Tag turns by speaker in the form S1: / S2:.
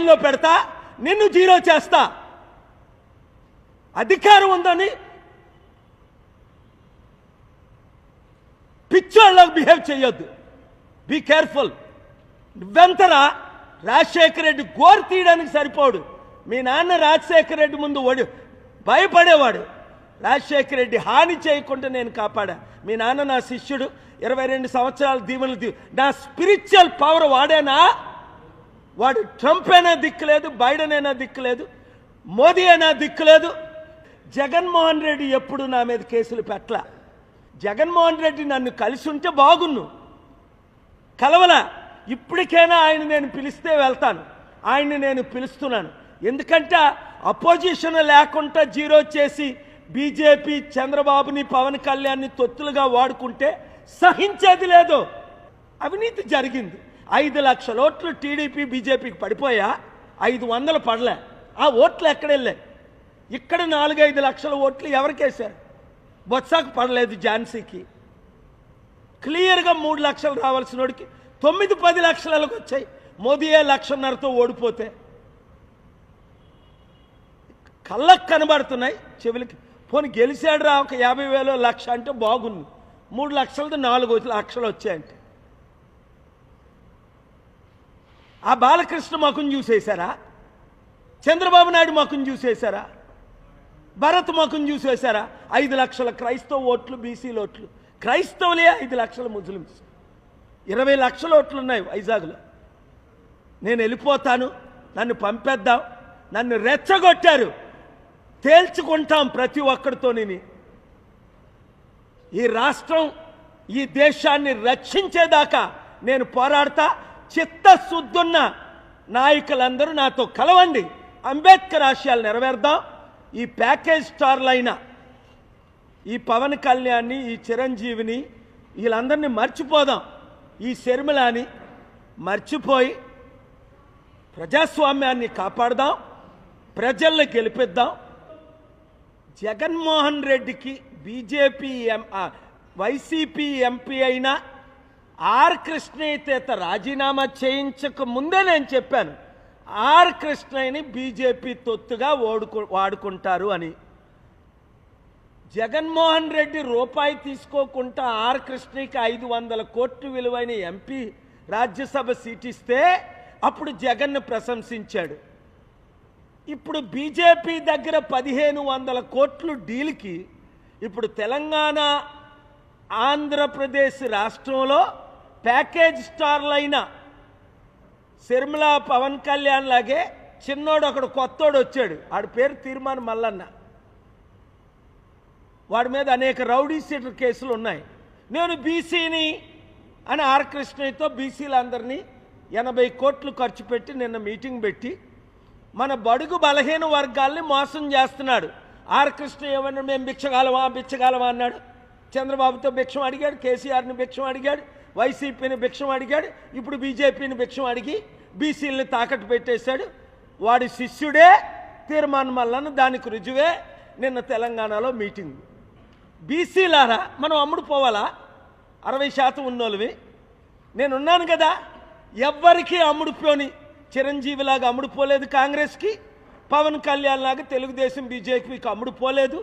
S1: లైన్లో పెడతా నిన్ను జీరో చేస్తా. అధికారం ఉందని పిచ్చోళ్ళకు బిహేవ్ చేయొద్దు. బీ కేర్ఫుల్ నువ్వెంతరా రాజశేఖర రెడ్డి గోరు తీయడానికి సరిపోడు. మీ నాన్న రాజశేఖర రెడ్డి ముందు ఓడి భయపడేవాడు. రాజశేఖర రెడ్డి హాని చేయకుండా నేను కాపాడా. మీ నాన్న నా శిష్యుడు. ఇరవై రెండు సంవత్సరాల దీవెనలు నా స్పిరిచువల్ పవర్ వాడేనా? వాడు ట్రంప్ అయినా దిక్కులేదు బైడెన్ అయినా దిక్కులేదు మోదీ అయినా దిక్కులేదు. జగన్మోహన్ రెడ్డి ఎప్పుడు నా మీద కేసులు పెట్టల? జగన్మోహన్ రెడ్డి నన్ను కలిసి ఉంటే బాగున్ను. కలవల. ఇప్పటికైనా ఆయన నేను పిలిస్తే వెళ్తాను. ఆయన్ని నేను పిలుస్తున్నాను. ఎందుకంటే అపోజిషన్ లేకుండా జీరో చేసి బీజేపీ చంద్రబాబుని పవన్ కళ్యాణ్ని తొత్తులుగా వాడుకుంటే సహించేది లేదు. అవినీతి జరిగింది. ఐదు లక్షల ఓట్లు టీడీపీ బీజేపీకి పడిపోయా? ఐదు వందలు పడలే. ఆ ఓట్లు ఎక్కడెళ్ళాయి ఇక్కడ నాలుగైదు లక్షల ఓట్లు ఎవరికేశారు బొత్సాకు పడలేదు ఝాన్సీకి. క్లియర్గా మూడు లక్షలు రావాల్సిన వాడికి తొమ్మిది పది లక్షలకు వచ్చాయి. మోదీయే లక్షన్నరతో ఓడిపోతే? కళ్ళకు కనబడుతున్నాయి చెవులకి. పోనీ గెలిచాడు రా ఒక యాభై వేలు లక్ష అంటే బాగుంది. మూడు లక్షలతో నాలుగు లక్షలు వచ్చాయంటే. ఆ బాలకృష్ణ ముఖం చూసేశారా? చంద్రబాబు నాయుడు ముఖం చూసేశారా? భరత్ ముఖం చూసేశారా? ఐదు లక్షల క్రైస్తవ ఓట్లు బీసీల ఓట్లు. క్రైస్తవులే ఐదు లక్షల ముస్లిమ్స్. ఇరవై లక్షల ఓట్లు ఉన్నాయి వైజాగ్లో. నేను వెళ్ళిపోతాను నన్ను పంపేద్దాం నన్ను రెచ్చగొట్టారు. తేల్చుకుంటాం ప్రతి ఒక్కరితోని ఈ రాష్ట్రం ఈ దేశాన్ని రక్షించేదాకా నేను పోరాడతా చిత్తశుద్ధున్న నాయకులందరూ నాతో కలవండి. అంబేద్కర్ ఆశయాలు నెరవేర్దాం. ఈ ప్యాకేజ్ స్టార్లైన ఈ పవన్ కళ్యాణ్ని ఈ చిరంజీవిని వీళ్ళందరినీ మర్చిపోదాం. ఈ శర్మిలాని మర్చిపోయి ప్రజాస్వామ్యాన్ని కాపాడదాం. ప్రజల్ని గెలిపిద్దాం. జగన్మోహన్ రెడ్డికి బీజేపీ ఎం ఆ, వైసీపీ ఎంపీ అయినా ఆర్ కృష్ణయ్యత రాజీనామా చేయించక ముందే నేను చెప్పాను. ఆర్ కృష్ణయ్యని బీజేపీ తొత్తుగా ఓడుకు వాడుకుంటారు అని. జగన్మోహన్ రెడ్డి రూపాయి తీసుకోకుండా ఆర్ కృష్ణకి ఐదు వందల కోట్లు విలువైన ఎంపీ రాజ్యసభ సీట్ ఇస్తే అప్పుడు జగన్ను ప్రశంసించాడు. ఇప్పుడు బీజేపీ దగ్గర పదిహేను వందల కోట్లు డీల్కి ఇప్పుడు తెలంగాణ ఆంధ్రప్రదేశ్ రాష్ట్రంలో ప్యాకేజ్ స్టార్లైన శర్మిల పవన్ కళ్యాణ్ లాగే చిన్నోడు ఒకడు కొత్తోడు వచ్చాడు. ఆడి పేరు తీర్మానం మల్లన్న. వాడి మీద అనేక రౌడీ సీటర్ కేసులు ఉన్నాయి. నేను బీసీని అని ఆర్ కృష్ణయ్యతో బీసీలందరినీ ఎనభై కోట్లు ఖర్చు పెట్టి నిన్న మీటింగ్ పెట్టి మన బడుగు బలహీన వర్గాల్ని మోసం చేస్తున్నాడు. ఆర్ కృష్ణ ఏమన్నా మేము భిక్షగాలమా? భిక్షగాలమా? అన్నాడు. చంద్రబాబుతో భిక్షం అడిగాడు. కేసీఆర్ని భిక్షం అడిగాడు. వైసీపీని భిక్షం అడిగాడు ఇప్పుడు బీజేపీని భిక్షం అడిగి బీసీలని తాకట్టు పెట్టేశాడు. వాడి శిష్యుడే తీర్మానం వలన దానికి రుజువే నిన్న తెలంగాణలో మీటింగ్. బీసీలారా మనం అమ్ముడు పోవాలా? అరవై శాతం ఉన్నోళ్ళవి. నేనున్నాను కదా ఎవ్వరికీ అమ్ముడుపోని చిరంజీవిలాగా అమ్ముడుపోలేదు కాంగ్రెస్కి పవన్ కళ్యాణ్ లాగా తెలుగుదేశం బీజేపీకి అమ్ముడుపోలేదు